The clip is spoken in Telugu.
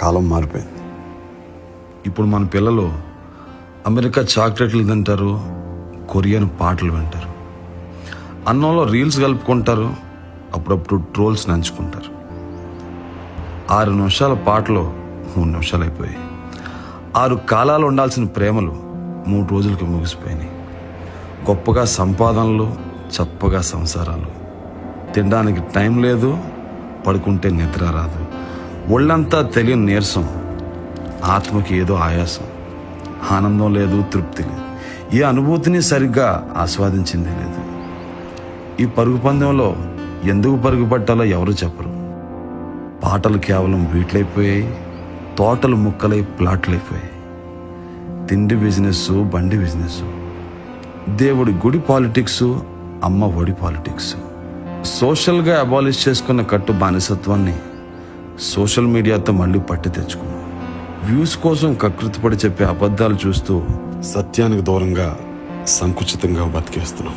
కాలం మారిపోయింది. ఇప్పుడు మన పిల్లలు అమెరికా చాక్లెట్లు తింటారు కొరియన్ పాటలు వింటారు. అన్నంలో రీల్స్ కలుపుకుంటారు అప్పుడప్పుడు ట్రోల్స్ నంచుకుంటారు. ఆరు నిమిషాల పాటలు మూడు నిమిషాలు అయిపోయాయి. ఆరు కాలాలు ఉండాల్సిన ప్రేమలు మూడు రోజులకి ముగిసిపోయినాయి. గొప్పగా సంపాదనలు చప్పగా సంసారాలు. తినడానికి టైం లేదు పడుకుంటే నిద్ర రాదు. ఒళ్ళంతా తెలియని నీరసం. ఆత్మకి ఏదో ఆయాసం. ఆనందం లేదు తృప్తి లేదు. ఏ అనుభూతిని సరిగ్గా ఆస్వాదించింది లేదు. ఈ పరుగు పందెంలో ఎందుకు పరుగు పట్టాలో ఎవరు చెప్పరు. పాటలు కేవలం వీట్లైపోయాయి తోటలు ముక్కలై ప్లాట్లైపోయాయి. తిండి బిజినెస్ బండి బిజినెస్ దేవుడి గుడి పాలిటిక్స్ అమ్మ ఒడి పాలిటిక్స్. సోషల్గా అబాలిష్ చేసుకున్న కట్టు బానిసత్వాన్ని సోషల్ మీడియాతో మళ్ళీ పట్టి తెచ్చుకున్నాం. వ్యూస్ కోసం కకృతిపడి చెప్పే అబద్ధాలు చూస్తూ సత్యానికి దూరంగా సంకుచితంగా బతికేస్తున్నాం.